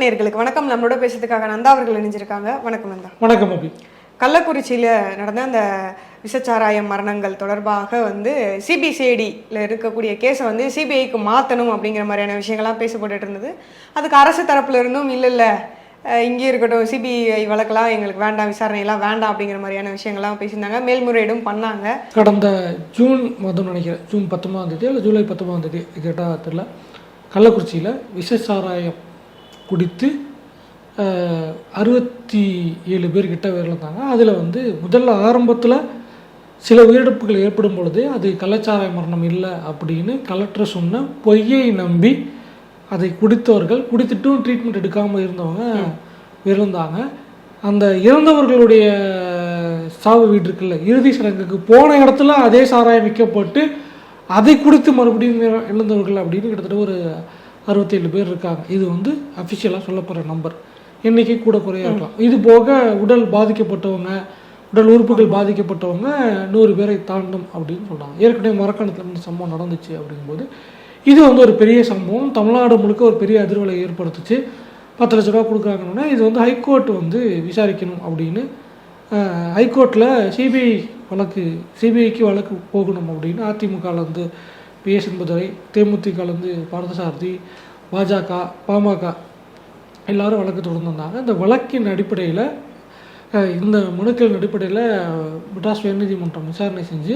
நேர்களுக்கு வணக்கம். நம்மளோட பேசுறதுக்காக நந்தா அவர்கள் இணைஞ்சிருக்காங்க. வணக்கம் நந்தா. வணக்கம் அபி. கள்ளக்குறிச்சியில் நடந்த அந்த விஷச்சாராயம் மரணங்கள் தொடர்பாக வந்து சிபிசிஐடியில் இருக்கக்கூடிய கேஸை வந்து சிபிஐக்கு மாற்றணும் அப்படிங்கிற மாதிரியான விஷயங்கள்லாம் பேசப்பட்டுட்டு இருந்தது. அதுக்கு அரசு தரப்புல இருந்தும் இல்லை இல்லை. இங்கே இருக்கட்டும் சிபிஐ வழக்கெல்லாம் எங்களுக்கு வேண்டாம் விசாரணையெல்லாம் வேண்டாம் அப்படிங்கிற மாதிரியான விஷயங்கள்லாம் பேசியிருந்தாங்க. மேல்முறையீடும் பண்ணாங்க. கடந்த ஜூன் மாதம் நினைக்கிறேன். ஜூன் பத்தொன்பதாம் தேதி இல்லை ஜூலை பத்தொன்பதாம் தேதி கேட்டால் தெரியல. கள்ளக்குறிச்சியில் விஷ சாராயம் குடித்து அறுபத்தி ஏழு பேர் கிட்ட அதில் வந்து முதல்ல ஆரம்பத்தில் சில உயிரிழப்புகள் ஏற்படும் பொழுது அது கள்ளச்சாராய மரணம் இல்லை அப்படின்னு கலெக்டர் சொன்ன பொய்யை நம்பி அதை குடித்தவர்கள் குடித்துட்டும் ட்ரீட்மெண்ட் எடுக்காமல் இருந்தவங்க இறந்தாங்க அந்த இறந்தவர்களுடைய சாவு வீடு இருக்குல்ல இறுதி சடங்குக்கு போன இடத்துல அதே சாராயம் விற்கப்பட்டு அதை குடித்து மறுபடியும் இழந்தவர்கள் அப்படின்னு கிட்டத்தட்ட ஒரு அறுபத்தேழு பேர் இருக்காங்க. இது வந்து அஃபிஷியலாக சொல்லப்படுற நம்பர் எண்ணிக்கை கூட குறையாக இருக்கலாம். இது போக உடல் பாதிக்கப்பட்டவங்க உடல் உறுப்புகள் பாதிக்கப்பட்டவங்க நூறு பேரை தாண்டும் அப்படின்னு சொல்கிறாங்க ஏற்கனவே மரக்கணத்தில் இந்த சம்பவம் நடந்துச்சு அப்படிங்கும்போது இது வந்து ஒரு பெரிய சம்பவம். தமிழ்நாடு முழுக்க ஒரு பெரிய அதிர்வலை ஏற்படுத்துச்சு. பத்து லட்ச ரூபா கொடுக்குறாங்கன்னா இது வந்து ஹைகோர்ட் வந்து விசாரிக்கணும் அப்படின்னு ஹைகோர்ட்டில் சிபிஐ வழக்கு சிபிஐக்கு வழக்கு போகணும் அப்படின்னு அதிமுகலேருந்து பிஎஸ் என்பதுரை தேமுதிகலேருந்து பார்த்தசாரதி பாஜக பாமக எல்லாரும் வழக்கு தொடர்ந்து வந்தாங்க. இந்த வழக்கின் அடிப்படையில் இந்த மனுக்களின் அடிப்படையில் மெட்ராஸ் உயர்நீதிமன்றம் விசாரணை செஞ்சு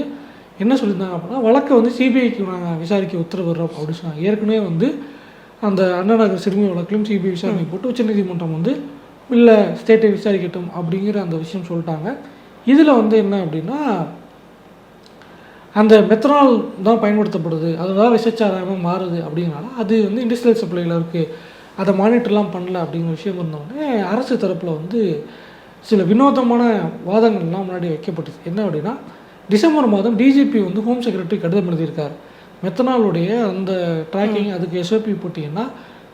என்ன சொல்லியிருந்தாங்க அப்படின்னா வழக்கை வந்து சிபிஐக்கு நாங்கள் விசாரிக்க உத்தரவிடுறோம் அப்படின்னு சொன்னாங்க. ஏற்கனவே வந்து அந்த அண்ணா நகர் சிறுமி வழக்கிலும் சிபிஐ விசாரணை போட்டு உச்சநீதிமன்றம் வந்து இல்லை ஸ்டேட்டை விசாரிக்கட்டும் அப்படிங்கிற அந்த விஷயம் சொல்லிட்டாங்க. இதில் வந்து என்ன அப்படின்னா அந்த மெத்தனால் தான் பயன்படுத்தப்படுது. அதுதான் விஷச்சாராயமாக மாறுது அப்படிங்கிறனால அது வந்து இண்டஸ்ட்ரியல் சப்ளையில் இருக்குது அதை மானிட்டர்லாம் பண்ணல அப்படிங்கிற விஷயம் இருந்தோடனே அரசு தரப்பில் வந்து சில வினோதமான வாதங்கள்லாம் முன்னாடி வைக்கப்பட்டுச்சு என்ன அப்படின்னா டிசம்பர் மாதம் டிஜிபி வந்து ஹோம் செக்ரட்டரி கடிதம் எழுதியிருக்கார். மெத்தனாலுடைய அந்த ட்ராக்கிங் அதுக்கு எஸ்ஓபி போட்டிங்கன்னா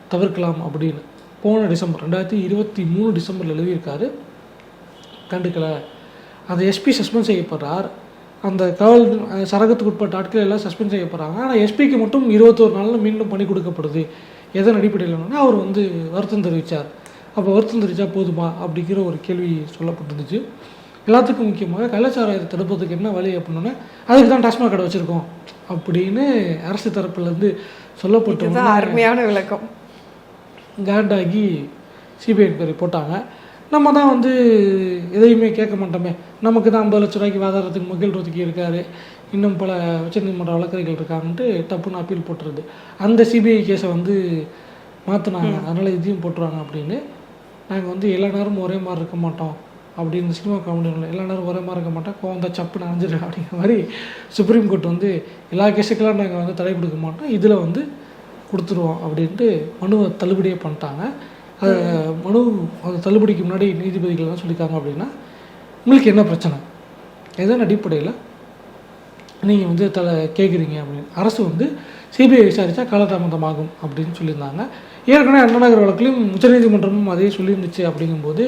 தவிர்க்கலாம் அப்படின்னு போன டிசம்பர் ரெண்டாயிரத்தி இருபத்தி மூணு டிசம்பரில் எழுதியிருக்காரு. கண்டுக்கலை. அந்த எஸ்பி சஸ்பெண்ட் செய்யப்படுறார். அந்த காவல் சரகத்துக்கு உட்பட்ட ஆட்கள் எல்லாம் சஸ்பெண்ட் செய்யப்படுறாங்க ஆனால் எஸ்பிக்கு மட்டும் இருபத்தோரு நாளில் மீண்டும் பணி கொடுக்கப்படுது. எதன் அடிப்படையில்னா அவர் வந்து வருத்தம் தெரிவித்தார் அப்போ வருத்தம் தெரிவித்தா போதுமா அப்படிங்கிற ஒரு கேள்வி சொல்லப்பட்டிருந்துச்சு. எல்லாத்துக்கும் முக்கியமாக கள்ளச்சாராயத்தை தடுப்பதுக்கு என்ன வழி அப்படின்னா அதுக்கு தான் டாஸ்மாக் கடை வச்சுருக்கோம் அப்படின்னு அரசு தரப்புலேருந்து சொல்லப்பட்ட அருமையான விளக்கம். காண்டாகி சிபிஐ என்கொயரி போட்டாங்க. நம்ம தான் வந்து எதையுமே கேட்க மாட்டோமே. நமக்கு தான் ஐம்பது லட்ச ரூபாய்க்கு வாதாடுறதுக்கு மகிழ் ரோத்துக்கு இருக்காரு. இன்னும் பல உச்சநீதிமன்ற வழக்கறிஞர்கள் இருக்காங்கன்ட்டு டப்புன்னு அப்பீல் போட்டுருது அந்த சிபிஐ கேஸை வந்து மாற்றினாங்க அதனால் இதையும் போட்டுருவாங்க அப்படின்னு. நாங்கள் வந்து எல்லா நேரமும் ஒரே மாதிரி இருக்க மாட்டோம் அப்படின்னு சினிமா காமெடியில் எல்லா நேரம் ஒரே மாதிரி இருக்க மாட்டோம். கோவம் தான் சப்பு நனைஞ்சிரு அப்படிங்கிற மாதிரி சுப்ரீம் கோர்ட் வந்து எல்லா கேஸுக்கெல்லாம் நாங்கள் வந்து தடை கொடுக்க மாட்டோம். இதில் வந்து கொடுத்துருவோம் அப்படின்ட்டு மனுவை தள்ளுபடியே பண்ணிட்டாங்க. அது மனு அந்த தள்ளுபடிக்கு முன்னாடி நீதிபதிகள் என்ன சொல்லியிருக்காங்க அப்படின்னா உங்களுக்கு என்ன பிரச்சனை? எதன் அடிப்படையில் நீங்கள் வந்து தலை கேட்குறீங்க அப்படின்னு? அரசு வந்து சிபிஐ விசாரித்தா காலதாமதமாகும் அப்படின்னு சொல்லியிருந்தாங்க. ஏற்கனவே அண்ணா நகர் வழக்கிலும் உச்சநீதிமன்றமும் அதே சொல்லியிருந்துச்சு அப்படிங்கும்போது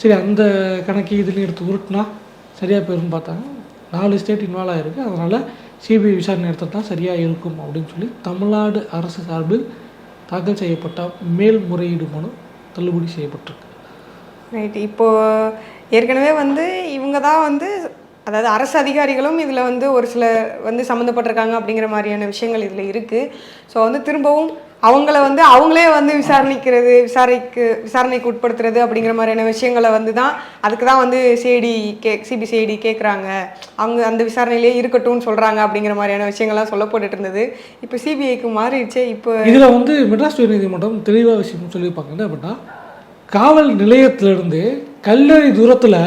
சரி அந்த கணக்கு இதுலேயும் எடுத்து உருட்டினா சரியாக போயிருன்னு பார்த்தாங்க. நாலு ஸ்டேட் இன்வால்வ் ஆகிருக்கு அதனால் சிபிஐ விசாரணை எடுத்தது தான் சரியாக இருக்கும் அப்படின்னு சொல்லி தமிழ்நாடு அரசு சார்பில் தாக்கல் செய்யப்பட்ட மேல்முறையீடு மனு தள்ளுபடி செய்யப்பட்டிருக்கு. ரைட் இப்போ ஏற்கனவே வந்து இவங்க தான் வந்து அதாவது அரசு அதிகாரிகளும் இதில் வந்து ஒரு சில வந்து சம்மந்தப்பட்டிருக்காங்க அப்படிங்கிற மாதிரியான விஷயங்கள் இதில் இருக்குது ஸோ வந்து திரும்பவும் அவங்கள வந்து அவங்களே வந்து விசாரணிக்கிறது விசாரிக்கு விசாரணைக்கு உட்படுத்துறது அப்படிங்கிற மாதிரியான விஷயங்களை வந்து தான் அதுக்கு தான் வந்து சிஐடி கே சிபிசிஐடி கேட்குறாங்க அவங்க அந்த விசாரணையிலே இருக்கட்டும்னு சொல்கிறாங்க அப்படிங்கிற மாதிரியான விஷயங்கள்லாம் சொல்லப்பட்டுட்டு இருந்தது இப்போ சிபிஐக்கு மாறிடுச்சு இப்போ இதில் வந்து மெட்ராஸ் உயர்நீதிமன்றம் தெளிவாக விஷயம் சொல்லியிருப்பாங்க என்ன அப்படின்னா காவல் நிலையத்திலிருந்து கல்லறை தூரத்தில்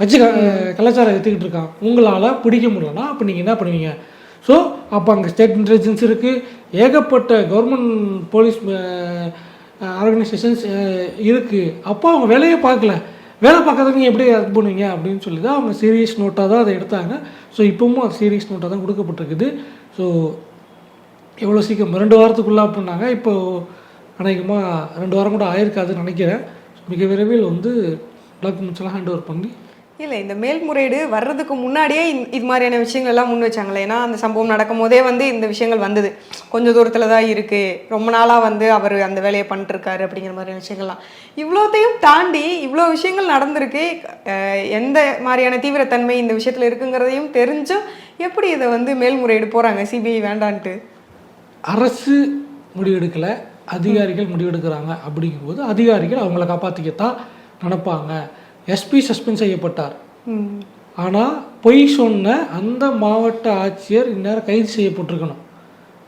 வச்சு கலாச்சாரம் எடுத்துக்கிட்டு இருக்கான். உங்களால் பிடிக்க முடியலன்னா அப்போ நீங்கள் என்ன பண்ணுவீங்க? ஸோ அப்போ அங்கே ஸ்டேட் இன்டெலிஜென்ஸ் இருக்குது ஏகப்பட்ட கவர்மெண்ட் போலீஸ் ஆர்கனைசேஷன்ஸ் இருக்குது அப்போ அவங்க வேலையே பார்க்கல. வேலை பார்க்காத நீங்கள் எப்படி இது பண்ணுவீங்க? அப்படின்னு சொல்லி தான் அவங்க சீரியஸ் நோட்டாக தான் அதை எடுத்தாங்க. ஸோ இப்போவும் அது சீரியஸ் நோட்டாக தான் கொடுக்கப்பட்டிருக்குது. ஸோ எவ்வளோ சீக்கிரம்? ரெண்டு வாரத்துக்குள்ளே அப்படின்னாங்க. இப்போ அநேகமாக ரெண்டு வாரம் கூட ஆயிருக்காதுன்னு நினைக்கிறேன். மிக விரைவில் வந்து டாக்குமெண்ட்ஸ் எல்லாம் ஹேண்ட் ஓவர் பண்ணி இல்லை இந்த மேல்முறையீடு வர்றதுக்கு முன்னாடியே இது மாதிரியான விஷயங்கள் எல்லாம் முன் வச்சாங்களே. ஏன்னா அந்த சம்பவம் நடக்கும் போதே வந்து இந்த விஷயங்கள் வந்தது. கொஞ்சம் தூரத்தில் தான் இருக்குது ரொம்ப நாளாக வந்து அவர் அந்த வேலையை பண்ணிட்டுருக்காரு அப்படிங்கிற மாதிரியான விஷயங்கள்லாம். இவ்வளோத்தையும் தாண்டி இவ்வளோ விஷயங்கள் நடந்திருக்கு. எந்த மாதிரியான தீவிரத்தன்மை இந்த விஷயத்தில் இருக்குங்கிறதையும் தெரிஞ்சும் எப்படி இதை வந்து மேல்முறையீடு போகிறாங்க சிபிஐ வேண்டான்ட்டு. அரசு முடிவெடுக்கலை அதிகாரிகள் முடிவெடுக்கிறாங்க அப்படிங்கும்போது அதிகாரிகள் அவங்கள காப்பாற்றிக்கத்தான் நினப்பாங்க எஸ்பி சஸ்பெண்ட் செய்யப்பட்டார். ஆனால் பொய் சொன்ன அந்த மாவட்ட ஆட்சியர் இந்நேரம் கைது செய்யப்பட்டிருக்கணும்.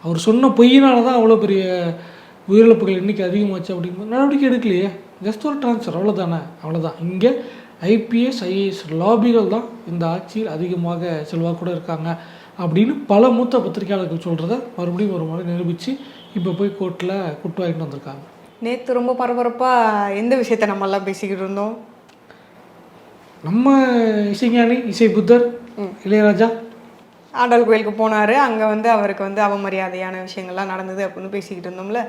அவர் சொன்ன பொய்யினால தான் அவ்வளோ பெரிய உயிரிழப்புகள் எண்ணிக்கை அதிகமாச்சு அப்படிங்கும்போது நடவடிக்கை எடுக்கலையே. ஜஸ்ட் ஒரு ட்ரான்ஸ்ஃபர் அவ்வளோதானே அவ்வளோதான் இங்கே ஐபிஎஸ் ஐஏஎஸ் லாபிகள் தான் இந்த ஆட்சியில் அதிகமாக செல்வாக்கூட இருக்காங்க அப்படின்னு பல மூத்த பத்திரிகையாளர்கள் சொல்கிறத மறுபடியும் ஒரு முறை நிரூபித்து இப்போ போய் கோர்ட்டில் குட்டு வாங்கிட்டு வந்திருக்காங்க. நேற்று ரொம்ப பரபரப்பாக எந்த விஷயத்த நம்ம எல்லாம் பேசிக்கிட்டு இருந்தோம்? நம்ம இசைஞானி இசை புத்தர் இளையராஜா. ஆண்டாள் கோயிலுக்கு போனார். அங்கே வந்து அவருக்கு வந்து அவமரியாதையான விஷயங்கள்லாம் நடந்தது அப்படின்னு பேசிக்கிட்டு இருந்தோம்ல.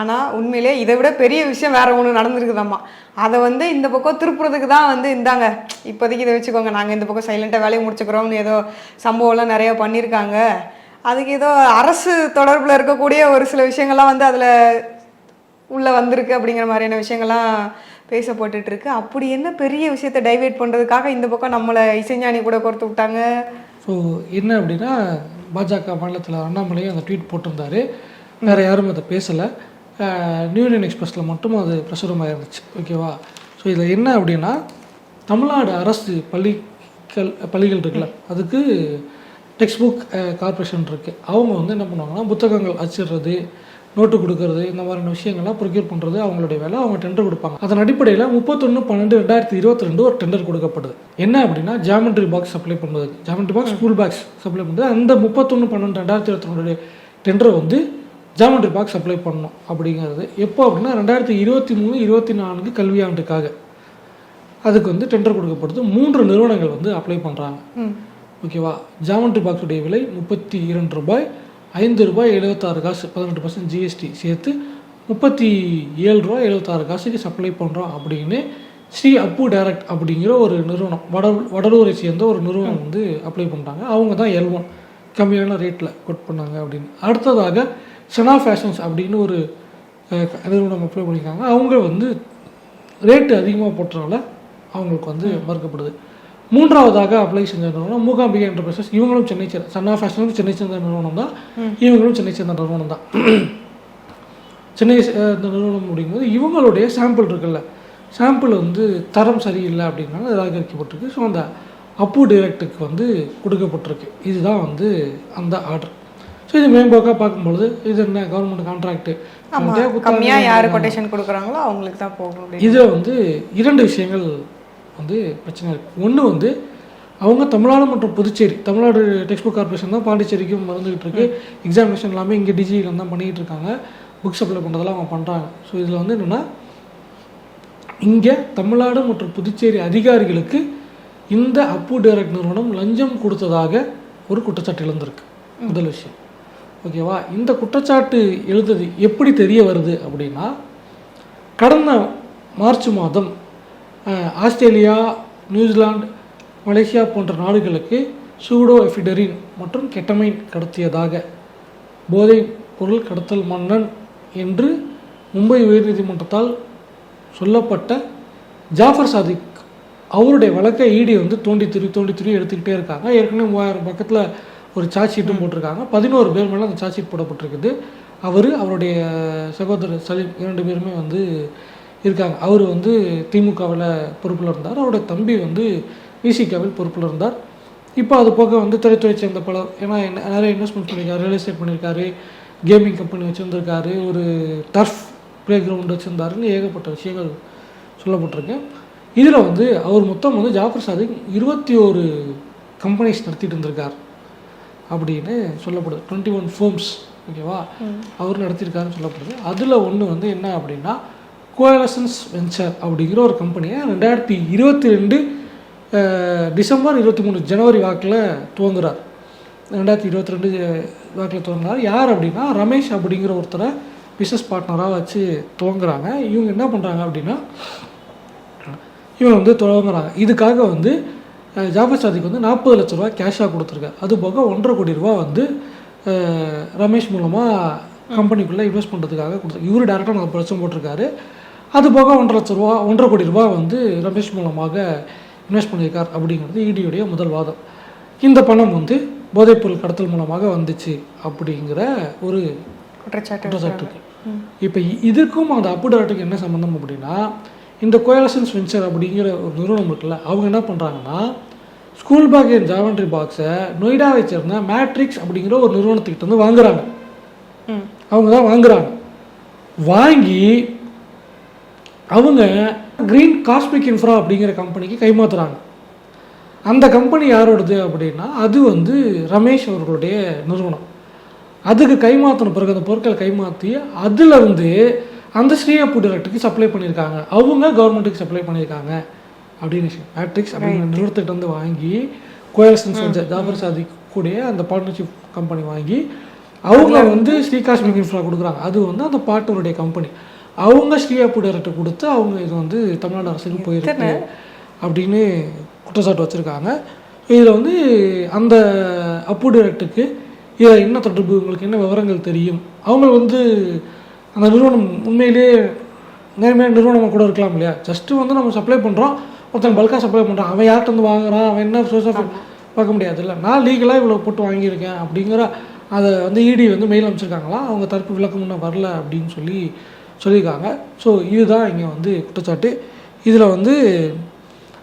ஆனால் உண்மையிலே இதை விட பெரிய விஷயம் வேற ஒன்று நடந்திருக்குதாம்மா. அதை வந்து இந்த பக்கம் திருப்புறதுக்கு தான் வந்து இந்தாங்க. இப்போதைக்கு இதை வச்சுக்கோங்க. நாங்கள் இந்த பக்கம் சைலண்ட்டாக வேலையை முடிச்சுக்கிறோம்னு ஏதோ சம்பவம்லாம் நிறைய பண்ணியிருக்காங்க. அதுக்கு ஏதோ அரசு தொடர்பில் இருக்கக்கூடிய ஒரு சில விஷயங்கள்லாம் வந்து அதில் உள்ளே வந்திருக்கு அப்படிங்கிற மாதிரியான விஷயங்கள்லாம் பேசப்பட்டுட்டுருக்கு அப்படி என்ன பெரிய விஷயத்தை டைவேட் பண்ணுறதுக்காக இந்த பக்கம் நம்மளை இசைஞானி கூட கோர்த்து விட்டாங்க? ஸோ என்ன அப்படின்னா பாஜக மாநிலத்தில் அண்ணாமலையும் அந்த ட்வீட் போட்டிருந்தாரு. வேறு யாரும் அதை பேசலை. நியூ எக்ஸ்பிரஸில் மட்டும் அது பிரசுரமாக இருந்துச்சு ஓகேவா ஸோ இதில் என்ன அப்படின்னா தமிழ்நாடு அரசு பள்ளிகள் பள்ளிகள் இருக்குல்ல அதுக்கு டெக்ஸ்ட் புக் கார்பரேஷன் இருக்குது அவங்க வந்து என்ன பண்ணுவாங்கன்னா புத்தகங்கள் அச்சிடுறது நோட்டு கொடுக்கறது இந்த மாதிரியான விஷயங்கள்லாம் ப்ரொக்யூர் பண்ணுறது அவங்களுடைய வேலை அவங்க டெண்டர் கொடுப்பாங்க. அதன் அடிப்படையில் முப்பத்தொன்று பன்னெண்டு ரெண்டாயிரத்தி இருபத்தி ரெண்டு ஒரு டெண்டர் கொடுக்கப்படுது. என்ன அப்படின்னா ஜாமெண்ட்ரி பாக்ஸ் சப்ளை பண்ணுறது geometry box school bags supply பண்ணுறது அந்த முப்பத்தொன்று பன்னெண்டு ரெண்டாயிரத்தி இருபத்தி ரெண்டுடைய டெண்டரை வந்து ஜாமெண்ட்ரி பாக்ஸ் சப்ளை பண்ணணும் அப்படிங்கிறது. எப்போ அப்படின்னா ரெண்டாயிரத்தி இருபத்தி மூணு இருபத்தி நான்கு கல்வியாண்டுக்காக அதுக்கு வந்து டெண்டர் கொடுக்கப்படுது. மூன்று நிறுவனங்கள் வந்து அப்ளை பண்ணுறாங்க ஓகேவா? ஜாமெண்ட்ரி பாக்ஸுடைய விலை முப்பத்தி இரண்டு ரூபாய். ஐந்து ரூபாய் எழுபத்தாறு காசு பதினெட்டு பர்சன்ட் ஜிஎஸ்டி சேர்த்து முப்பத்தி ஏழு ரூபாய் எழுபத்தாறு காசுக்கு சப்ளை பண்ணுறோம் அப்படின்னு ஸ்ரீ அப்பு டைரக்ட் அப்படிங்கிற ஒரு நிறுவனம் வட வடலூரை சேர்ந்த ஒரு நிறுவனம் வந்து அப்ளை பண்ணுறாங்க அவங்க தான் எல் ஒன் கம்மியான ரேட்டில் கொட் பண்ணாங்க அப்படின்னு. அடுத்ததாக சனா ஃபேஷன்ஸ் அப்படின்னு ஒரு நிறுவனம் அப்ளை பண்ணியிருக்காங்க. அவங்க வந்து ரேட்டு அதிகமாக போட்டனால அவங்களுக்கு வந்து மறுக்கப்படுது. மூன்றாவதாக அப்ளை செஞ்ச நிறுவனம் மூகாம்பிகை என்டர்பிரைசஸ் இவங்களும் சென்னை சேர்ந்த சன்னா ஃபேஷனும் சென்னை சேர்ந்த நிறுவனம் தான். இவங்களும் சென்னை சேர்ந்த நிறுவனம் தான். சென்னை இந்த நிறுவனம் அப்படிங்கும்போது இவங்களுடைய சாம்பிள் இருக்குல்ல. சாம்பிள் வந்து தரம் சரியில்லை அப்படின்னால நிராகரிக்கப்பட்டிருக்கு. ஸோ அந்த அப்பு டைரக்டுக்கு வந்து கொடுக்கப்பட்டிருக்கு. இதுதான் வந்து அந்த ஆர்டர் ஸோ இது மேம்போக்காக பார்க்கும்பொழுது இது என்ன கவர்மெண்ட் கான்ட்ராக்ட் கம்மியாக யார் கொட்டேஷன் கொடுக்குறாங்களோ அவங்களுக்கு தான் போகும் இதில் வந்து இரண்டு விஷயங்கள் வந்து பிரச்சனை இருக்குது ஒன்று வந்து அவங்க தமிழ்நாடு மற்றும் Puducherry Tamil Nadu text book corporation தான் பாண்டிச்சேரிக்கும் மறந்துகிட்டு இருக்கு எக்ஸாமினேஷன் எல்லாமே இங்கே டிஜியில் தான் பண்ணிகிட்டு இருக்காங்க. புக் சப்ளை பண்ணுறதெல்லாம் அவங்க பண்ணுறாங்க ஸோ இதில் வந்து என்னென்னா இங்கே தமிழ்நாடு மற்றும் புதுச்சேரி அதிகாரிகளுக்கு இந்த அப்பு டைரக்ட் நிறுவனம் லஞ்சம் கொடுத்ததாக ஒரு குற்றச்சாட்டு எழுந்திருக்கு. முதல் விஷயம். ஓகேவா இந்த குற்றச்சாட்டு எழுந்தது எப்படி தெரிய வருது அப்படின்னா கடந்த மார்ச் மாதம் ஆஸ்திரேலியா நியூசிலாந்து மலேசியா போன்ற நாடுகளுக்கு சூடோ எஃபிடரின் மற்றும் கெட்டமைன் கடத்தியதாக போதை பொருள் கடத்தல் மன்னன் என்று மும்பை உயர்நீதிமன்றத்தால் சொல்லப்பட்ட ஜாஃபர் சாதிக் அவருடைய வழக்கை ஈடி வந்து தோண்டி திரு தோண்டி திரு எடுத்துக்கிட்டே இருக்காங்க. ஏற்கனவே மூவாயிரம் பக்கத்தில் ஒரு சார்ஜ் ஷீட்டும் போட்டிருக்காங்க. பதினோரு பேர் மேலே அந்த சார்ஜ் ஷீட் போடப்பட்டிருக்குது. அவர் அவருடைய சகோதரர் சலீம் இரண்டு பேருமே வந்து இருக்காங்க. அவர் வந்து திமுகவில் பொறுப்பில் இருந்தார். அவருடைய தம்பி வந்து விசிகாவில் பொறுப்பில் இருந்தார். இப்போ அது போக வந்து திரைத்துறை சேர்ந்த பலர் ஏன்னா என்ன- நிறைய இன்வெஸ்ட்மெண்ட் பண்ணியிருக்காரு ரியல் எஸ்டேட் பண்ணியிருக்காரு கேமிங் கம்பெனி வச்சுருந்துருக்காரு ஒரு டர்ஃப் ப்ளே கிரவுண்ட் வச்சுருந்தாருன்னு ஏகப்பட்ட விஷயங்கள் சொல்லப்பட்டிருக்கு. இதில் வந்து அவர் மொத்தம் வந்து ஜாஃபர் சாதிக் இருபத்தி ஒரு கம்பெனிஸ் நடத்திட்டு இருந்திருக்கார் அப்படின்னு சொல்லப்படுது. டுவெண்ட்டி ஒன் ஃபோம்ஸ் ஓகேவா அவர் நடத்தியிருக்காருன்னு சொல்லப்படுது. அதில் ஒன்று வந்து என்ன அப்படின்னா கோயலசன்ஸ் வெஞ்சர் அப்படிங்கிற ஒரு கம்பெனியை ரெண்டாயிரத்தி இருபத்தி ரெண்டு டிசம்பர் இருபத்தி மூணு ஜனவரி வாக்கில் துவங்குறார். ரெண்டாயிரத்தி இருபத்தி ரெண்டு வாக்கில் துவங்குறார். யார் அப்படின்னா ரமேஷ் அப்படிங்கிற ஒருத்தரை பிஸ்னஸ் பார்ட்னராக வச்சு துவங்குறாங்க. இவங்க என்ன பண்ணுறாங்க அப்படின்னா இவங்க வந்து துவங்குறாங்க. இதுக்காக வந்து அஹ், ஜாஃபர் வந்து நாற்பது லட்ச ரூபா கேஷாக கொடுத்துருக்காரு. அது போக ஒன்றரை கோடி ரூபா வந்து ரமேஷ் மூலமாக கம்பெனிக்குள்ளே இன்வெஸ்ட் பண்ணுறதுக்காக கொடுத்து இவர் டேரெக்டாக நாற்பது லட்சம் போட்டிருக்காரு. அது போக ஒன்றரை லட்ச ரூபா ஒன்றரை கோடி ரூபா வந்து ரமேஷ் மூலமாக இன்வெஸ்ட் பண்ணியிருக்கார் அப்படிங்கிறது இடியுடைய முதல் வாதம். இந்த பணம் வந்து போதைப்பொருள் கடத்தல் மூலமாக வந்துச்சு அப்படிங்கிற ஒரு குற்றச்சாட்டு இப்போ இதுக்கும் அந்த அப்பு டைரக்டருக்கு என்ன சம்மந்தம் அப்படின்னா இந்த கோயலசன்ஸ் வெஞ்சர் அப்படிங்கிற ஒரு நிறுவனம் இருக்குல்ல அவங்க என்ன பண்ணுறாங்கன்னா ஸ்கூல் பேக் அண்ட் ஜாமெண்ட்ரி பாக்ஸை நொய்டாவை சேர்ந்த மேட்ரிக்ஸ் அப்படிங்கிற ஒரு நிறுவனத்துக்கிட்ட வந்து வாங்குறாங்க. அவங்க தான் வாங்குறாங்க. வாங்கி அவங்க கிரீன் காஸ்மிக் இன்ஃப்ரா அப்படிங்கிற கம்பெனிக்கு கைமாத்துறாங்க. அந்த கம்பெனி யாரோடது அப்படின்னா அது வந்து ரமேஷ் அவர்களுடைய நிறுவனம். அதுக்கு கைமாற்றின பிறகு அந்த பொருட்களை கைமாற்றி அதில் வந்து அந்த ஸ்ரீஅப்பு டைரக்டருக்கு சப்ளை பண்ணியிருக்காங்க. அவங்க கவர்மெண்ட்டுக்கு சப்ளை பண்ணியிருக்காங்க. அப்படின்னு விஷயம். மேட்ரிக்ஸ் அப்படிங்கிற நிறுவனத்துக்கிட்ட வந்து வாங்கி கோயல்சன்ஸ் வந்து ஜாஃபர் சாதி கூடிய அந்த பார்ட்னர்ஷிப் கம்பெனி வாங்கி அவங்க வந்து ஸ்ரீகாஷ்மிக் இன்ஃப்ரா கொடுக்குறாங்க. அது வந்து அந்த பார்ட்னருடைய கம்பெனி அவங்க ஸ்ரீஅப்பு டைரக்டர் கொடுத்து அவங்க இது வந்து தமிழ்நாடு அரசுக்கு போயிருக்கு அப்படின்னு குற்றச்சாட்டு வச்சுருக்காங்க. இதில் வந்து அந்த அப்பு டைரக்டருக்கு இதில் என்ன தொடர்பு உங்களுக்கு என்ன விவரங்கள் தெரியும்? அவங்க வந்து அந்த நிறுவனம் உண்மையிலேயே நேர்மையான நிறுவனமாக கூட இருக்கலாம் இல்லையா? ஜஸ்ட்டு வந்து நம்ம சப்ளை பண்ணுறோம் ஒருத்தன் பல்காக சப்ளை பண்ணுறான் அவன் யார்கிட்ட வந்து வாங்குறான்? அவன் என்ன சோர்ஸ் ஆஃப் பார்க்க முடியாது இல்லை. நான் லீகலாக இவ்வளோ போட்டு வாங்கியிருக்கேன் அப்படிங்கிற அதை வந்து இடி வந்து மெயில் அனுப்பிச்சிருக்காங்களா? அவங்க தரப்பு விளக்கம் இன்னும் வரல அப்படின்னு சொல்லி சொல்லியிருக்காங்க. ஸோ இதுதான் இங்கே வந்து குற்றச்சாட்டு. இதில் வந்து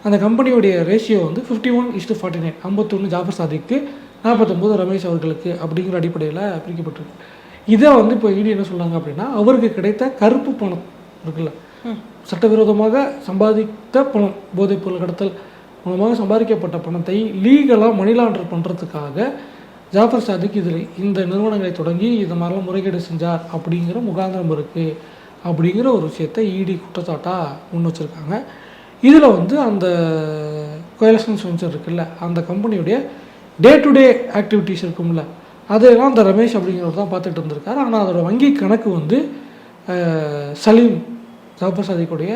அந்த கம்பெனியுடைய ரேஷியோ வந்து fifty one is to forty nine ஐம்பத்தொன்று ஜாஃபர் சாதிக்கு நாற்பத்தொம்போது ரமேஷ் அவர்களுக்கு அப்படிங்கிற அடிப்படையில் பிரிக்கப்பட்டிருக்கு. இதை வந்து இப்போ இடி என்ன சொல்றாங்க அப்படின்னா அவருக்கு கிடைத்த கருப்பு பணம் இருக்குல்ல. சட்டவிரோதமாக சம்பாதித்த பணம் போதைப்பொருள் கடத்தல் மூலமாக சம்பாதிக்கப்பட்ட பணத்தை லீகலாக மணி லாண்டர் பண்ணுறதுக்காக ஜாஃபர் சாதிக் இதில் இந்த நிறுவனங்களை தொடங்கி இது மாதிரிலாம் முறைகேடு செஞ்சார் அப்படிங்கிற முகாந்திரம் இருக்குது அப்படிங்கிற ஒரு விஷயத்தை இடி குற்றச்சாட்டாக முன் வச்சுருக்காங்க. இதில் வந்து அந்த கோயலசன்ஸ் வெஞ்சர் இருக்குல்ல அந்த கம்பெனியுடைய டே டு டே ஆக்டிவிட்டீஸ் இருக்கும்ல அதையெல்லாம் அந்த ரமேஷ் அப்படிங்கிறவர் தான் பார்த்துட்டு இருந்திருக்காரு. ஆனால் அதோட வங்கி கணக்கு வந்து சலீம் ஜாஃபர் சாதிக்குடைய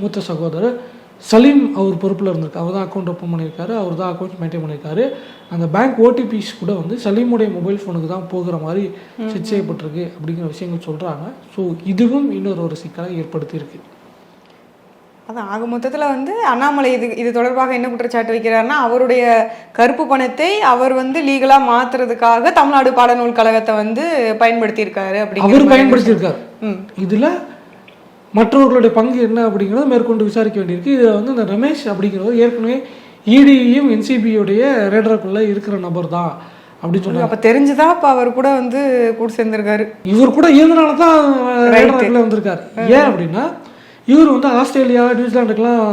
மூத்த சகோதரர் சலீம் அவர் பொறுப்பில் இருந்திருக்கு. அவர் தான் அக்கௌண்ட் ஓப்பன் பண்ணியிருக்காரு அவர் தான் அக்கௌண்ட் மெயின்டைன் பண்ணியிருக்காரு. அந்த பேங்க் ஓடிபிஸ் கூட வந்து சலீமுடைய மொபைல் ஃபோனுக்கு தான் போகிற மாதிரி செட் செய்யப்பட்டிருக்கு அப்படிங்கிற விஷயங்கள் சொல்கிறாங்க ஸோ இதுவும் இன்னொரு ஒரு சிக்கலை ஏற்படுத்தியிருக்கு. அதான் ஆக மொத்தத்தில் வந்து அண்ணாமலை இது இது தொடர்பாக என்ன குற்றச்சாட்டு வைக்கிறாருன்னா அவருடைய கருப்பு பணத்தை அவர் வந்து லீகலாக மாத்துறதுக்காக தமிழ்நாடு பாடநூல் கழகத்தை வந்து பயன்படுத்தியிருக்காரு அப்படிங்கிற அவர் பயன்படுத்தியிருக்காரு. இதில் மற்றவர்களுடைய பங்கு என்ன அப்படிங்கிறத மேற்கொண்டு விசாரிக்க வேண்டியிருக்கு. இதில் வந்து இந்த ரமேஷ் அப்படிங்கிறவர் ஏற்கனவே இடியும் என்சிபியோடைய ரேடருக்குள்ளே இருக்கிற நபர் தான் அப்படின்னு சொன்னாங்க. அப்போ தெரிஞ்சுதான் இப்போ அவர் கூட வந்து கூட சேர்ந்திருக்காரு. இவர் கூட இருந்தனால தான் ரேடருக்குள்ளே வந்திருக்காரு. ஏன் அப்படின்னா இவர் வந்து ஆஸ்திரேலியா நியூசிலாண்டுக்கெல்லாம்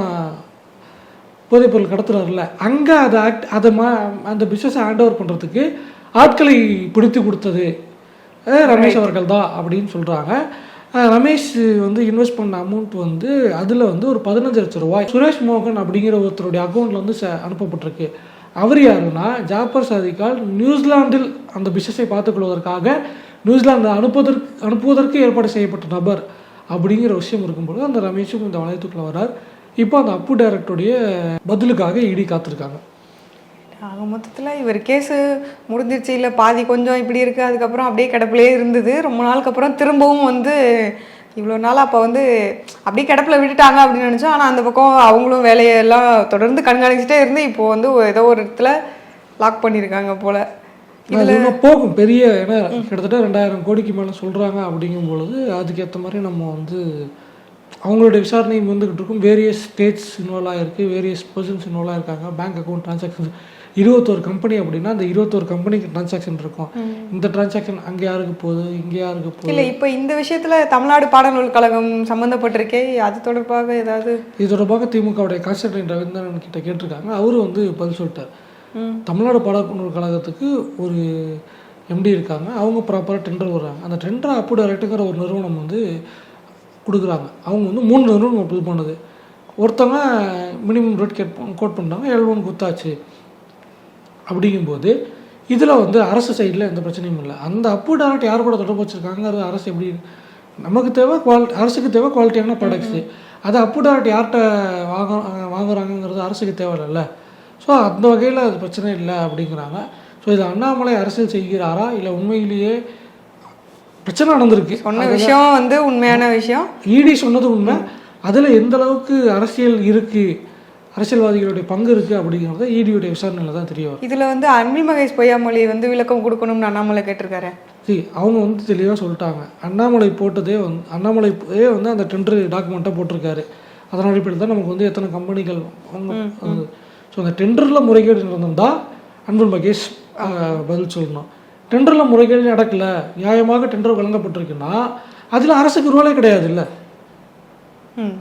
போதைப்பொருள் கடத்துறாருல அங்கே அதை ஆக்ட் அதை மா அந்த பிஸ்னஸை ஹேண்ட் ஓவர் பண்ணுறதுக்கு ஆட்களை பிடித்து கொடுத்தது ரமேஷ் அவர்கள் தான் அப்படின்னு சொல்கிறாங்க ரமேஷ் வந்து இன்வெஸ்ட் பண்ண அமௌண்ட் வந்து அதில் வந்து ஒரு பதினஞ்சு லட்சம் ரூபாய். சுரேஷ் மோகன் அப்படிங்கிற ஒருத்தருடைய அக்கௌண்ட்டில் வந்து ச- அனுப்பப்பட்டிருக்கு. அவர் யாருன்னா ஜாப்பர் சாதிக்கால் நியூசிலாந்தில் அந்த பிஸ்னஸை பார்த்துக்கொள்வதற்காக நியூசிலாந்து அனுப்புவதற்கு அனுப்புவதற்கு ஏற்பாடு செய்யப்பட்ட நபர் அப்படிங்கிற விஷயம் இருக்கும்போது அந்த ரமேஷும் இந்த வளையத்துக்குள்ளே வரார் இப்போ அந்த அப்பு டைரக்டருடைய பதிலுக்காக இடி காத்திருக்காங்க. ஆக மொத்தத்தில் இவர் கேஸு முடிஞ்சிருச்சு. இல்லை பாதி கொஞ்சம் இப்படி இருக்குது அதுக்கப்புறம் அப்படியே கிடப்பிலே இருந்தது. ரொம்ப நாளுக்கு அப்புறம் திரும்பவும் வந்து இவ்வளோ நாள் அப்போ வந்து அப்படியே கிடப்பில் விட்டுட்டாங்க அப்படின்னு நினச்சோம். ஆனால் அந்த பக்கம் அவங்களும் வேலையெல்லாம் தொடர்ந்து கண்காணிச்சுட்டே இருந்து இப்போ வந்து ஏதோ ஒரு இடத்துல லாக் பண்ணியிருக்காங்க போல். போகும். பெரிய ஏன்னா கிட்டத்தட்ட ரெண்டாயிரம் கோடிக்கு மேலே சொல்கிறாங்க அப்படிங்கும் பொழுது அதுக்கேற்ற மாதிரி நம்ம வந்து அவங்களுடைய விசாரணை வந்துகிட்டு இருக்கும். வேரியஸ் ஸ்டேட்ஸ் இன்வால்வ் ஆகிருக்கு வேரியஸ் பர்சன்ஸ் இன்வால்வ் ஆயிருக்காங்க. பேங்க் அக்கௌண்ட் ட்ரான்சாக்ஷன்ஸ் இருபத்தோரு கம்பெனி அப்படின்னா அந்த இருபத்தோரு கம்பெனிக்கு ட்ரான்சாக்ஷன் இருக்கும். இந்த ட்ரான்சாக்ஷன் அங்கே யாருக்கு போகுது? இங்கே யாருக்கு போகுது? இல்லை இப்போ இந்த விஷயத்தில் தமிழ்நாடு பாடநூல் கழகம் சம்மந்தப்பட்டிருக்கே அது தொடர்பாக ஏதாவது? இது தொடர்பாக திமுகவுடைய கான்ஸ்டன்டைன் ரவீந்திரன் கிட்ட கேட்டிருக்காங்க. அவரு வந்து பதில் சொல்லிட்டார். தமிழ்நாடு பாடநூல் கழகத்துக்கு ஒரு எம்டி இருக்காங்க. அவங்க ப்ராப்பராக டெண்டர் வர்றாங்க. அந்த டெண்டரை அப்பு டைரக்ட்டுங்கிற ஒரு நிறுவனம் வந்து கொடுக்குறாங்க. அவங்க வந்து மூணு நிறுவனம் இது பண்ணுது ஒருத்தவங்க மினிமம் ரேட் கேட் கோட் பண்ணிட்டாங்க எல்வன் குத்தாச்சு. அப்படிங்கும்போது இதில் வந்து அரசு சைடில் எந்த பிரச்சனையும் இல்லை. அந்த அப்பு டைரக்ட் யார் கூட தொடர்பு வச்சுருக்காங்கிறது அரசு எப்படி நமக்கு தேவை குவாலிட்டி அரசுக்கு தேவை குவாலிட்டியான ப்ராடக்ட்ஸு அதை அப்பு டைரக்ட் யார்கிட்ட வாங்க வாங்குறாங்கங்கிறது அரசுக்கு தேவையில்ல ஸோ அந்த வகையில் அது பிரச்சனை இல்லை அப்படிங்கிறாங்க. ஸோ இது அண்ணாமலை அரசியல் செய்கிறாரா? இல்லை உண்மையிலேயே பிரச்சனை நடந்திருக்கு. சொன்ன விஷயம் வந்து உண்மையான விஷயம். இடி சொன்னது உண்மை. அதில் எந்த அளவுக்கு அரசியல் இருக்குது அரசியல்வாதிகளுடைய பங்கு இருக்குது அப்படிங்கிறத இடியுடைய விசாரணையில் தான் தெரிய வரும். இதுல வந்து அன்பில் மகேஷ் பொய்யாமொழி வந்து விளக்கம் கொடுக்கணும்னு அண்ணாமலை கேட்டிருக்காரு. சரி அவங்க வந்து தெளிவாக சொல்லிட்டாங்க. அண்ணாமலை போட்டதே வந்து அண்ணாமலையே வந்து அந்த டெண்டர் டாக்குமெண்ட்டை போட்டிருக்காரு. அதன் அடிப்படையில் தான் நமக்கு வந்து எத்தனை கம்பெனிகள் அவங்க ஸோ அந்த டெண்டரில் முறைகேடு நடந்திருந்தால் அன்பில் மகேஷ் பதில் சொல்லணும். டெண்டரில் முறைகேடு நடக்கல நியாயமாக டெண்டர் வழங்கப்பட்டிருக்குன்னா அதில் அரசுக்கு ரோலே கிடையாது இல்லை ம்.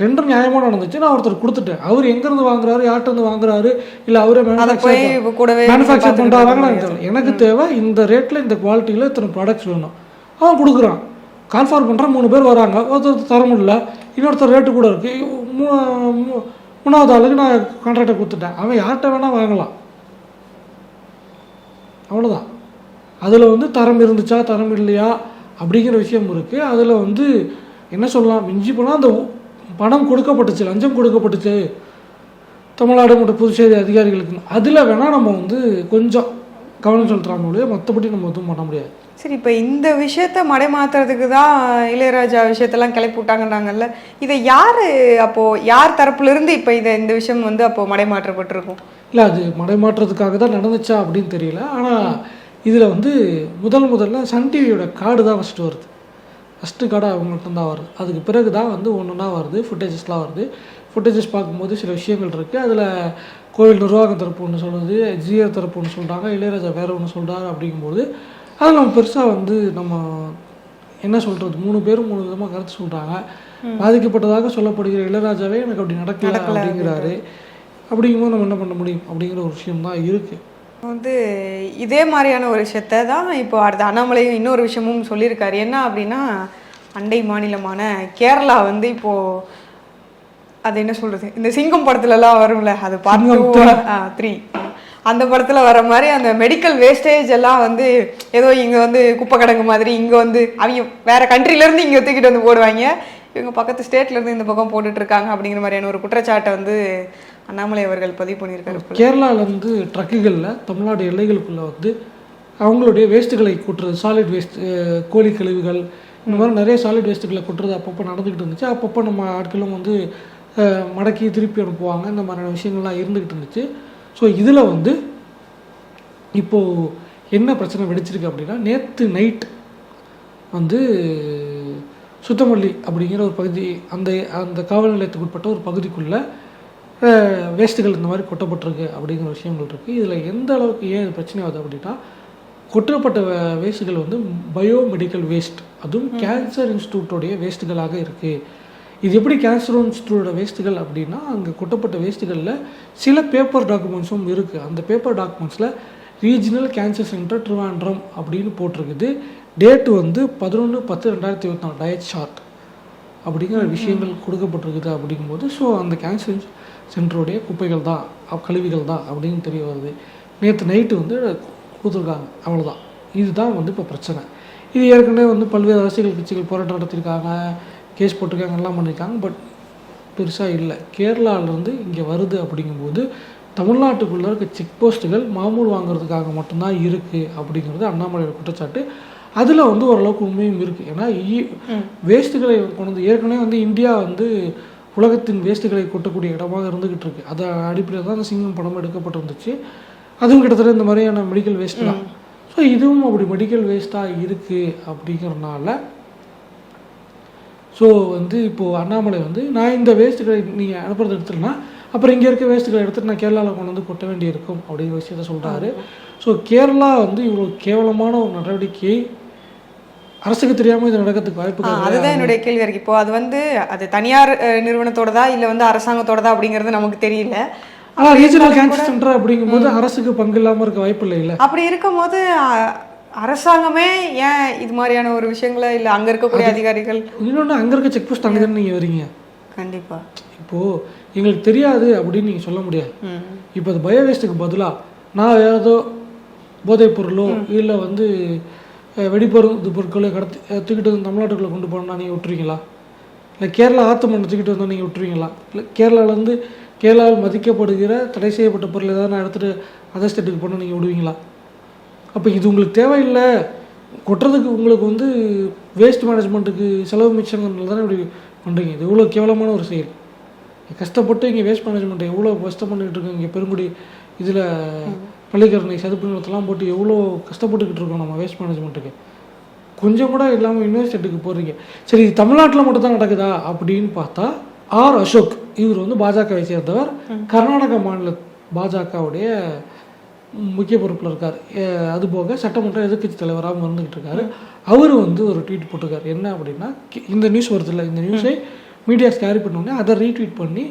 டெண்டர் நியாயமாக நடந்துச்சு நான் ஒருத்தர் கொடுத்துட்டேன். அவர் எங்கேருந்து வாங்குறாரு யார்கிட்ட வாங்குறாரு இல்லை அவரே மேனுஃபேக்சர் தெரியல. எனக்கு தேவை இந்த ரேட்டில் இந்த குவாலிட்டியில் இத்தனை ப்ராடக்ட்ஸ் வேணும். அவன் கொடுக்குறான். கால்ஃபார் பண்ணுறான் மூணு பேர் வராங்க. ஒருத்தர் தர முடியல. இன்னொருத்தர் ரேட்டு கூட இருக்குது மூணாவது ஆளுக்கு நான் கான்ட்ராக்டை கொடுத்துட்டேன். அவன் யார்கிட்ட வேணால் வாங்கலாம். அவ்வளோதான் அதில் வந்து தரம் இருந்துச்சா தரம் இல்லையா அப்படிங்கிற விஷயம் இருக்குது அதில் வந்து என்ன சொல்லலாம் மிஞ்சி போனால் அந்த பணம் கொடுக்கப்பட்டுச்சு லஞ்சம் கொடுக்கப்பட்டுச்சு. தமிழ்நாடு மற்றும் புதுச்சேரி அதிகாரிகளுக்கு. அதில் வேணால் நம்ம வந்து கொஞ்சம் கவனம் செலுத்துறாங்க ஒழிய மற்றபடி நம்ம எதுவும் பண்ண முடியாது. சரி இப்போ இந்த விஷயத்த மடைமாத்துறதுக்கு தான் இளையராஜா விஷயத்தெல்லாம் கிளப்பி விட்டாங்கன்னாங்கல்ல இதை யார் அப்போ யார் தரப்புல இருந்து இப்போ இதை இந்த விஷயம் வந்து அப்போ மடைமாற்றப்பட்டிருக்கும் இல்லை அது மடைமாற்றத்துக்காக தான் நடந்துச்சா அப்படின்னு தெரியல. ஆனால் இதில் வந்து முதல் முதல்ல சன் டிவியோட கார்டு தான் ஃபஸ்ட்டு வருது. ஃபஸ்ட்டு கார்டு அவங்கள்ட்ட தான் வருது. அதுக்கு பிறகு தான் வந்து ஒன்று ஒன்றா வருது ஃபுட்டேஜஸ்லாம் வருது. ஃபுட்டேஜஸ் பார்க்கும்போது சில விஷயங்கள் இருக்குது அதில் கோவில் நிர்வாக தரப்பு ஒன்று சொல்லுது ஜிஆர் தரப்பு ஒன்று சொல்கிறாங்க இளையராஜா வேறு ஒன்று சொல்கிறாரு அப்படிங்கும்போது அது நம்ம பெருசாக வந்து நம்ம என்ன சொல்கிறது மூணு பேரும் மூணு விதமாக கருத்து சொல்கிறாங்க பாதிக்கப்பட்டதாக சொல்லப்படுகிற இளையராஜாவே எனக்கு அப்படி நடக்கல அப்படிங்கிறாரு. அப்படிங்கும்போது நம்ம என்ன பண்ண முடியும்? அப்படிங்கிற ஒரு விஷயம் தான் இருக்குது வந்து இதே மாதிரியான ஒரு விஷயத்த தான் இப்போ அடுத்த அண்ணாமலையும் இன்னொரு விஷயமும் சொல்லியிருக்காரு. என்ன அப்படின்னா அண்டை மாநிலமான கேரளா வந்து இப்போ அது என்ன சொல்றது? இந்த சிங்கம் படத்துலலாம் வரும்ல அது பார்த்து த்ரீ அந்த படத்துல வர மாதிரி அந்த மெடிக்கல் வேஸ்டேஜ் எல்லாம் வந்து ஏதோ இங்க வந்து குப்பை கிடங்கு மாதிரி இங்க வந்து அவங்க வேற இருந்து இங்க தூக்கிட்டு வந்து போடுவாங்க. இவங்க பக்கத்து ஸ்டேட்ல இருந்து இந்த பக்கம் போட்டுட்டு இருக்காங்க அப்படிங்கிற மாதிரியான ஒரு குற்றச்சாட்டை வந்து அண்ணாமலை அவர்கள் பதிவு பண்ணியிருக்காரு. கேரளாவிலேருந்து ட்ரக்குகளில் தமிழ்நாடு எல்லைகளுக்குள்ளே வந்து அவங்களுடைய வேஸ்ட்டுகளை கொட்டுறது சாலிட் வேஸ்ட் கோழி கழிவுகள் இந்த மாதிரி நிறைய சாலிட் வேஸ்ட்டுகளை கொட்டுறது அப்பப்போ நடந்துக்கிட்டு இருந்துச்சு. அப்பப்போ நம்ம ஆட்களும் வந்து மடக்கி திருப்பி அனுப்புவாங்க. இந்த மாதிரியான விஷயங்கள்லாம் இருந்துக்கிட்டு இருந்துச்சு. ஸோ இதில் வந்து இப்போது என்ன பிரச்சனை வெடிச்சிருக்கு அப்படின்னா நேற்று நைட் வந்து சுத்தமல்லி அப்படிங்கிற ஒரு பகுதி அந்த அந்த காவல் நிலையத்துக்கு உட்பட்ட ஒரு பகுதிக்குள்ளே வேஸ்ட்டுகள் இந்த மாதிரி கொட்டப்பட்டிருக்கு அப்படிங்கிற விஷயங்கள் இருக்குது இதில் எந்த அளவுக்கு ஏன் இது பிரச்சனை ஆகுது அப்படின்னா கொட்டப்பட்ட வேஸ்ட்டுகள் வந்து பயோமெடிக்கல் வேஸ்ட் அதுவும் கேன்சர் இன்ஸ்டியூட்டோடைய வேஸ்ட்டுகளாக இருக்குது இது எப்படி கேன்சர் இன்ஸ்டியூட்டோட வேஸ்ட்டுகள் அப்படின்னா அங்கே கொட்டப்பட்ட வேஸ்ட்டுகளில் சில பேப்பர் டாக்குமெண்ட்ஸும் இருக்குது அந்த பேப்பர் டாக்குமெண்ட்ஸில் ரீஜினல் கேன்சர் சென்டர் ட்ரிவாண்ட்ரம் அப்படின்னு போட்டிருக்குது. டேட்டு வந்து பதினொன்று பத்து ரெண்டாயிரத்தி இருபத்தி நாலு டயட் ஷார்ட் அப்படிங்கிற விஷயங்கள் கொடுக்கப்பட்டிருக்குது அப்படிங்கும்போது ஸோ அந்த கேன்சர் சென்டருடைய குப்பைகள் தான் கழிவுகள் தான் அப்படின்னு தெரிய வருது. நேற்று நைட்டு வந்து கொடுத்துருக்காங்க அவ்வளோதான் இதுதான் வந்து இப்போ பிரச்சனை. இது ஏற்கனவே வந்து பல்வேறு அரசியல் கட்சிகள் போராட்டம் நடத்தியிருக்காங்க கேஸ் போட்டிருக்காங்க எல்லாம் பண்ணியிருக்காங்க பட் பெருசாக இல்லை. கேரளாவிலேருந்து இங்கே வருது அப்படிங்கும்போது தமிழ்நாட்டுக்குள்ளே இருக்க செக் போஸ்ட்டுகள் மாமூல் வாங்குறதுக்காக மட்டும்தான் இருக்குது அப்படிங்கிறது அண்ணாமலையோட குற்றச்சாட்டு. அதில் வந்து ஓரளவுக்கு உண்மையும் இருக்குது ஏன்னா வேஸ்ட்டுகளை கொண்டு வந்து ஏற்கனவே வந்து இந்தியா வந்து உலகத்தின் வேஸ்ட்டுகளை கொட்டக்கூடிய இடமாக இருந்துகிட்டு இருக்கு. அதை அடிப்படையில் தான் அந்த சிங்கம் படம் எடுக்கப்பட்டிருந்துச்சு. அதுவும் கிட்டத்தட்ட இந்த மாதிரியான மெடிக்கல் வேஸ்ட் தான். ஸோ இதுவும் அப்படி மெடிக்கல் வேஸ்ட்டாக இருக்குது அப்படிங்கிறனால ஸோ வந்து இப்போது அண்ணாமலை வந்து நான் இந்த வேஸ்ட்டுகளை நீங்கள் அனுப்புறது எடுத்துட்டேன்னா அப்புறம் இங்கே இருக்க வேஸ்ட்டுகளை எடுத்துட்டு நான் கேரளாவில் கொண்டு வந்து கொட்ட வேண்டியிருக்கும் அப்படிங்கிற விஷயத்த சொல்கிறாரு ஸோ கேரளா வந்து இவ்வளோ கேவலமான ஒரு நடவடிக்கையை அரசுக்கு தெரியாமல் இது நடக்கிறதுக்கு வாய்ப்பு அதுதான் என்னுடைய கேள்வி இருக்கு. இப்போ அது வந்து அது தனியார் அஹ், நிறுவனத்தோடதா இல்ல வந்து அரசாங்கத்தோடதா அப்படிங்கிறது நமக்கு தெரியல. ஆனால் ரீஜனல் கேன்சர் சென்டர் அப்படிங்கும்போது அரசுக்கு பங்கு இல்லாமல் இருக்க வாய்ப்பு இல்லை அப்படி இருக்கும்போது அரசாங்கமே ஏன் இது மாதிரியான ஒரு விஷயங்களை இல்ல அங்க இருக்கக்கூடிய அதிகாரிகள்? இன்னொன்று அங்கே இருக்க செக் போஸ்ட் அங்கே நீங்கள் வரீங்க கண்டிப்பா. இப்போது எங்களுக்கு தெரியாது அப்படின்னு நீங்கள் சொல்ல முடியாது. இப்போ அது பயோ வேஸ்ட்டுக்கு பதிலாக நான் ஏதோ போதைப் பொருளோ இல்லை வந்து அஹ், இது பொருட்களோ கடத்தி தூக்கிட்டு வந்து தமிழ்நாட்டுக்குள்ளே கொண்டு போனால் நீங்கள் விட்டுருவீங்களா? இல்லை கேரளா ஆற்று மண்ணை தூக்கிட்டு வந்தால் நீங்கள் விட்டுருவீங்களா? இல்லை கேரளாவிலேருந்து கேரளாவில் மதிக்கப்படுகிற தடை செய்யப்பட்ட பொருள் ஏதாவது நான் எடுத்துகிட்டு அதர் ஸ்டேட்டுக்கு போனால் நீங்கள் விடுவீங்களா? அப்போ இது உங்களுக்கு தேவையில்லை. கொட்டுறதுக்கு உங்களுக்கு வந்து வேஸ்ட் மேனேஜ்மெண்ட்டுக்கு செலவு மிச்சங்கிறதுனால தானே இப்படி பண்ணுறீங்க இது இவ்வளோ கேவலமான ஒரு செயல். கஷ்டப்பட்டு இங்கே வேஸ்ட் மேனேஜ்மெண்ட் எவ்வளோ கஷ்டம் பண்ணிகிட்டு இருக்கோம் இங்கே பெருங்குடி இதில். பள்ளிக்கரணை சதுப்பு நிலத்தெல்லாம் போட்டு எவ்வளோ கஷ்டப்பட்டுக்கிட்டு இருக்கோம் நம்ம வேஸ்ட் மேனேஜ்மெண்ட்டுக்கு கொஞ்சம் கூட இல்லாமல் யூனிவர்சிட்டிக்கு போகிறீங்க சரி இது தமிழ்நாட்டில் மட்டும் தான் நடக்குதா? அப்படின்னு பார்த்தா ஆர். அசோக் இவர் வந்து பாஜகவை சேர்ந்தவர். கர்நாடக மாநில பாஜகவுடைய முக்கிய பொறுப்பில் இருக்கார். அஹ் அது போக சட்டமன்ற எதிர்க்கட்சி தலைவராகவும் இருந்துகிட்டு இருக்காரு. அவர் வந்து ஒரு ட்வீட் போட்டிருக்காரு. என்ன அப்படின்னா இந்த நியூஸ் வருதுல்ல இந்த நியூஸை மீடியாஸ் கேரி பண்ணோடனே அதை ரீட்வீட் பண்ணி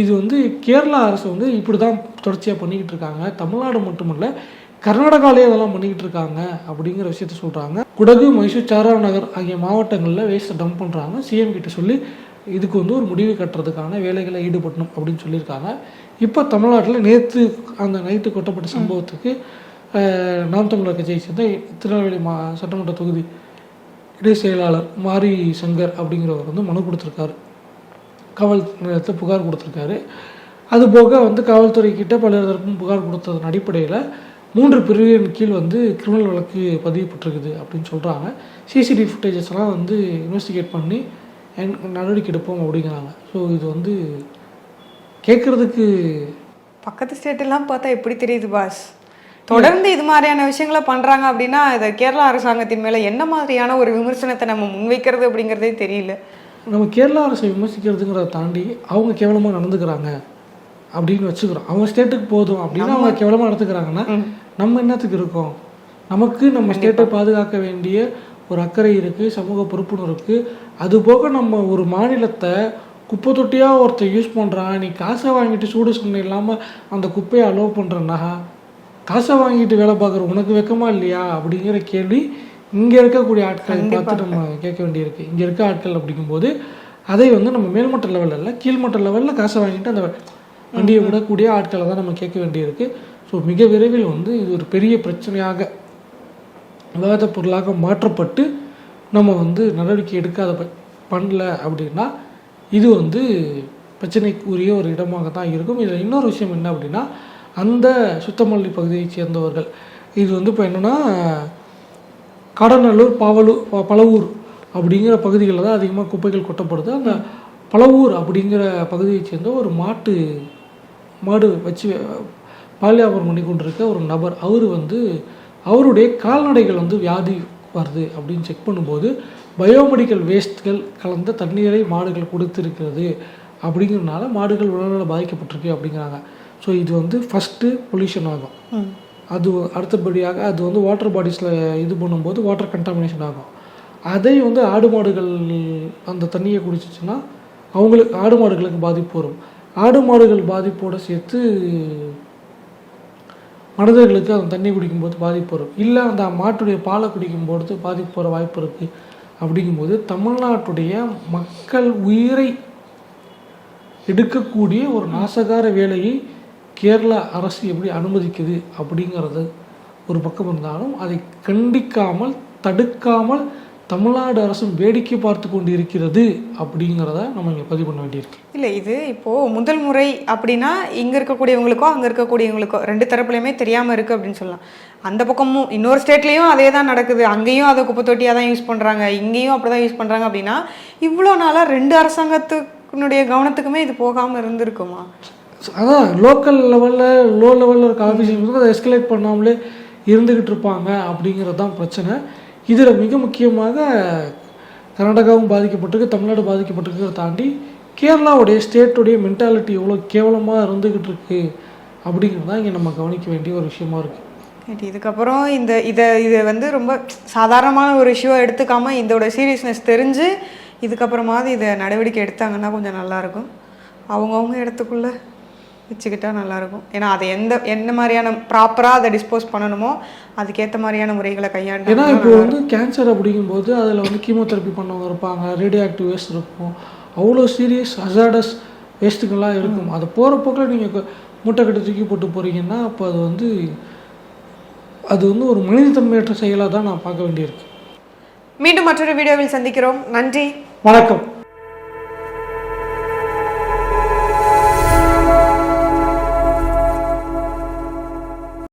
இது வந்து கேரளா அரசு வந்து இப்படி தான் தொடர்ச்சியாக பண்ணிக்கிட்டு இருக்காங்க. தமிழ்நாடு மட்டுமல்ல கர்நாடகாவிலே அதெல்லாம் பண்ணிக்கிட்டு இருக்காங்க அப்படிங்கிற விஷயத்த சொல்கிறாங்க குடகு மைசூர் சாரா நகர் ஆகிய மாவட்டங்களில் வேஸ்ட்டை டம்ப் பண்ணுறாங்க சிஎம் கிட்ட சொல்லி இதுக்கு வந்து ஒரு முடிவு கட்டுறதுக்கான வேலைகளை ஈடுபடணும் அப்படின்னு சொல்லியிருக்காங்க. இப்போ தமிழ்நாட்டில் நேற்று அந்த நைட்டு கொட்டப்பட்ட சம்பவத்துக்கு நாம் தமிழர் கட்சியை சேர்ந்த திருநெல்வேலி மா சட்டமன்ற தொகுதி இடை செயலாளர் மாரி சங்கர் அப்படிங்கிறவர் வந்து மனு கொடுத்துருக்காரு. காவல் நிலையத்தில் புகார் கொடுத்துருக்காரு. அது போக வந்து காவல்துறை கிட்ட பல்வேறு தரப்பும் புகார் கொடுத்ததன் அடிப்படையில் மூன்று பிரிவின் கீழ் வந்து கிரிமினல் வழக்கு பதியப்பட்டிருக்குது அப்படின்னு சொல்கிறாங்க சிசிடிவி ஃபுட்டேஜஸ் எல்லாம் வந்து இன்வெஸ்டிகேட் பண்ணி என்- நடவடிக்கை எடுப்போம் அப்படிங்கிறாங்க. ஸோ இது வந்து கேட்குறதுக்கு பக்கத்து ஸ்டேட்டெல்லாம் பார்த்தா எப்படி தெரியுது பாஸ் தொடர்ந்து இது மாதிரியான விஷயங்களை பண்ணுறாங்க அப்படின்னா இதை கேரளா அரசாங்கத்தின் மேலே என்ன மாதிரியான ஒரு விமர்சனத்தை நம்ம முன்வைக்கிறது அப்படிங்கிறதே தெரியல. நம்ம கேரளா அரசை விமர்சிக்கிறதுங்கிறத தாண்டி அவங்க கேவலமாக நடந்துக்கிறாங்க அப்படின்னு வச்சுக்கிறோம். அவங்க ஸ்டேட்டுக்கு போதும் அப்படின்னு அவங்க கேவலமாக நடந்துக்கிறாங்கன்னா நம்ம என்னத்துக்கு இருக்கோம்? நமக்கு நம்ம ஸ்டேட்டை பாதுகாக்க வேண்டிய ஒரு அக்கறை இருக்குது சமூக பொறுப்புணர்வு இருக்குது அது போக நம்ம ஒரு மாநிலத்தை குப்பை தொட்டியாக ஒருத்தர் யூஸ் பண்ணுறான் நீ காசை வாங்கிட்டு சூடு சொன்ன இல்லாமல் அந்த குப்பையை அலோவ் பண்ணுறனா காசை வாங்கிட்டு வேலை பார்க்குற உனக்கு வெக்கமா இல்லையா? அப்படிங்கிற கேள்வி இங்கே இருக்கக்கூடிய ஆட்களை பார்த்து நம்ம கேட்க வேண்டியிருக்கு. இங்கே இருக்க ஆட்கள் அப்படிங்கும்போது அதை வந்து நம்ம மேல்மட்ட லெவலில் இல்லை கீழ்மட்ட லெவலில் காசை வாங்கிட்டு அந்த வண்டியை விடக்கூடிய ஆட்களை தான் நம்ம கேட்க வேண்டியிருக்கு. ஸோ மிக விரைவில் வந்து இது ஒரு பெரிய பிரச்சனையாக விவாத பொருளாக மாற்றப்பட்டு நம்ம வந்து நடவடிக்கை எடுக்காத பண்ணல அப்படின்னா இது வந்து பிரச்சனைக்குரிய ஒரு இடமாக தான் இருக்கும். இதில் இன்னொரு விஷயம் என்ன அப்படின்னா அந்த சுத்தமல்லி பகுதியைச் சேர்ந்தவர்கள் இது வந்து இப்போ என்னென்னா கடநல்லூர் பாவலூர் ப- அப்படிங்கிற பகுதிகளில் தான் அதிகமாக குப்பைகள் கொட்டப்படுது. அந்த பழவூர் அப்படிங்கிற பகுதியைச் சேர்ந்த ஒரு மாட்டு மாடு வச்சு பாலியாபுரம் பண்ணி கொண்டிருக்க ஒரு நபர் அவர் வந்து அவருடைய கால்நடைகள் வந்து வியாதி வருது அப்படின்னு செக் பண்ணும்போது பயோமெடிக்கல் வேஸ்ட்கள் கலந்த தண்ணீரை மாடுகள் கொடுத்திருக்கிறது அப்படிங்கிறனால மாடுகள் உடல்நல பாதிக்கப்பட்டிருக்கு அப்படிங்கிறாங்க. ஸோ இது வந்து ஃபஸ்ட்டு பொல்யூஷன் ஆகும். அது அடுத்தபடியாக அது வந்து வாட்டர் பாடிஸில் இது பண்ணும்போது வாட்டர் கண்டாமினேஷன் ஆகும். அதை வந்து ஆடு மாடுகள் அந்த தண்ணியை குடிச்சிச்சுன்னா அவங்களுக்கு ஆடு மாடுகளுக்கு பாதிப்பு வரும். ஆடு மாடுகள் பாதிப்போடு சேர்த்து மனிதர்களுக்கு அந்த தண்ணி குடிக்கும்போது பாதிப்பு வரும். இல்லை அந்த மாட்டுடைய பாலை குடிக்கும்போது பாதிப்பு வர வாய்ப்பு இருக்குது அப்படிங்கும்போது தமிழ்நாட்டுடைய மக்கள் உயிரை எடுக்கக்கூடிய ஒரு நாசகார வேலையை கேரளா அரசு எப்படி அனுமதிக்குது அப்படிங்கிறது ஒரு பக்கம் இருந்தாலும் அதை கண்டிக்காமல் தடுக்காமல் தமிழ்நாடு அரசும் வேடிக்கை பார்த்து கொண்டு இருக்கிறது அப்படிங்கிறத நம்ம இங்கே பதிவு பண்ண வேண்டியிருக்கு. இல்லை இது இப்போது முதல் முறை அப்படின்னா இங்கே இருக்கக்கூடியவங்களுக்கோ அங்கே இருக்கக்கூடியவங்களுக்கோ ரெண்டு தரப்புலையுமே தெரியாமல் இருக்குது அப்படின்னு சொல்லலாம். அந்த பக்கமும் இன்னொரு ஸ்டேட்லேயும் அதே தான் நடக்குது. அங்கேயும் அதை குப்பை தொட்டியாக தான் யூஸ் பண்ணுறாங்க இங்கேயும் அப்படி தான் யூஸ் பண்ணுறாங்க அப்படின்னா இவ்வளோ நாளாக ரெண்டு அரசாங்கத்துக்குனுடைய கவனத்துக்குமே இது போகாமல் இருந்திருக்குமா? அதான் லோக்கல் லெவலில் லோ லெவலில் இருக்க ஆஃபீஸர்ஸ் அதை எஸ்கலேட் பண்ணாமலே இருந்துக்கிட்டு இருப்பாங்க அப்படிங்கிறது தான் பிரச்சனை. இதில் மிக முக்கியமாக கர்நாடகாவும் பாதிக்கப்பட்டிருக்கு தமிழ்நாடு பாதிக்கப்பட்டிருக்கிறத தாண்டி கேரளாவுடைய ஸ்டேட்டுடைய மென்டாலிட்டி எவ்வளோ கேவலமாக இருந்துக்கிட்டு இருக்கு அப்படிங்கிறது தான் இங்கே நம்ம கவனிக்க வேண்டிய ஒரு விஷயமா இருக்குது இதுக்கப்புறம் இந்த இதை இதை வந்து ரொம்ப சாதாரணமான ஒரு இஷ்யூவாக எடுத்துக்காமல் இதோட சீரியஸ்னஸ் தெரிஞ்சு இதுக்கப்புறமாவது இதை நடவடிக்கை எடுத்தாங்கன்னா கொஞ்சம் நல்லாயிருக்கும் அவங்கவுங்க இடத்துக்குள்ளே. வச்சுக்கிட்டா நல்லாயிருக்கும். ஏன்னா அதை எந்த என்ன மாதிரியான ப்ராப்பராக அதை டிஸ்போஸ் பண்ணணுமோ அதுக்கேற்ற மாதிரியான முறைகளை கையாண்டு ஏன்னா இப்போ வந்து கேன்சர் அப்படிங்கும்போது அதில் வந்து கீமோதெரப்பி பண்ணவங்க இருப்பாங்க ரேடியோ ஆக்டிவ் வேஸ்ட் இருக்கும். அவ்வளோ சீரியஸ் ஹசார்டஸ் வேஸ்ட்டுகள்லாம் இருக்கும். அதை போகிற போக்கில் நீங்கள் மூட்டை கட்டி தூக்கி போட்டு போகிறீங்கன்னா அப்போ அது வந்து அது வந்து ஒரு மனிதத்தன்மையற்ற செயலாக தான் நான் பார்க்க வேண்டியிருக்கு. மீண்டும் மற்றொரு வீடியோவில் சந்திக்கிறோம். நன்றி. வணக்கம்.